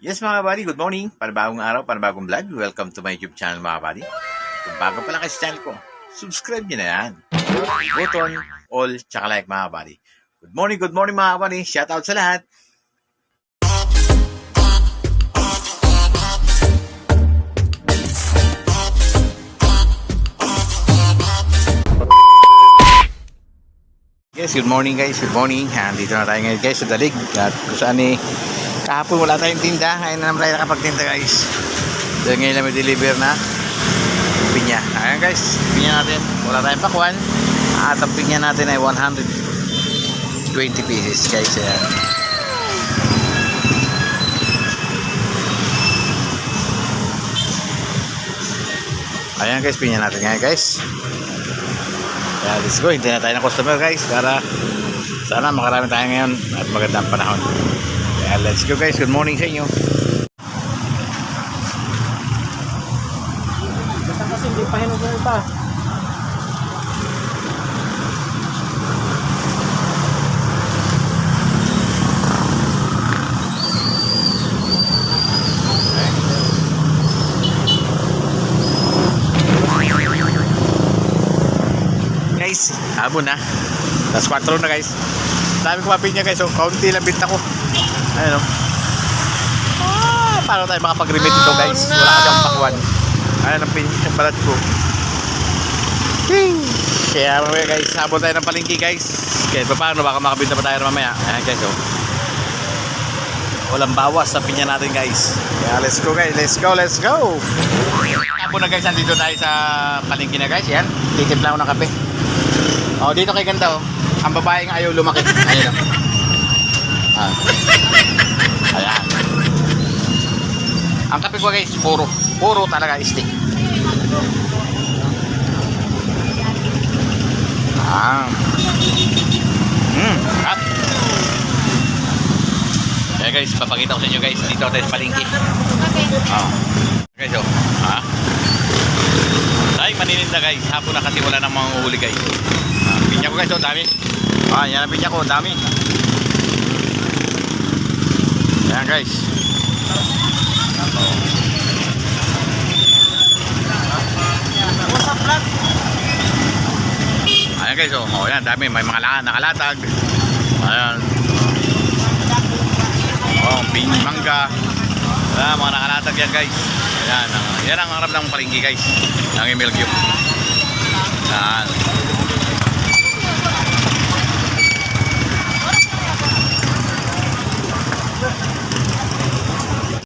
Yes mga buddy, good morning. Panibagong araw, panibagong vlog. Welcome to my YouTube channel mga buddy. Kung bago pa lang kayo sa channel ko, subscribe nyo na yan. Button, all, tsaka like mga buddy. Good morning, good morning mga buddy. Shout out sa lahat. Yes, good morning guys. Good morning. Dito na tayo ngayon guys sa dalig. At kung saan eh, kahapon wala tayong tinda. Ngayon na naman tayo nakapagtinda guys. Dahil ngayon lang may deliver na pinya. Ayan guys, pinya natin. Wala tayong pakwan. At ang pinya natin ay 120 pieces guys. Ayan. Ayan guys, pinya natin ngayon guys. Kaya let's go, hindi na tayo ng customer guys para sana makarami tayo ngayon at magandang panahon. Kaya let's go guys, good morning sa inyo. Basta kasi hindi pa hinog ng iba. Guys, habon na. Last 4 na guys. Dami ko mapinya guys, so kaunti lang binta ko. Ayun o. Ah, paano tayo makapag-remit ito guys? Wala ka siyang pakwan. Ayan ang pinya ang balat ko. Whee! Kaya mamaya guys, habon tayo ng palengke guys. Kaya pa paano, baka makabinta pa tayo mamaya. Ayan guys, oh. Walang bawas sa pinya natin guys. Kaya let's go guys, let's go, let's go! Habon na guys, nandito tayo sa palengke na guys. Yan, titimpla ako ng kape. Oh, dito kay ganda oh. Ang babaeng ayaw lumaki. Ayun oh. Ah. Ayan. Ang kape ko guys, puro. Puro talaga stick. Ah. Hmm, sarap. Kaya guys, papakita ko sa inyo guys. Dito tayo sa palengke. Ah. Guys, oh. Ha? Ay, manininda guys. Hapon na kasi wala nang mga huli guys. Ah, pinya ko guys, oh, dami. Ah, yan ang pinya ko, dami. Guys. Ayan guys, oh. Oh, yan, dami. May mga la- nakalatag. Ayan. Oh, ping mangga. Ayan, mga nakalatag yan guys. Ayan, ang, yan ang harap ng palengke guys. Ng Emilio. Ayan.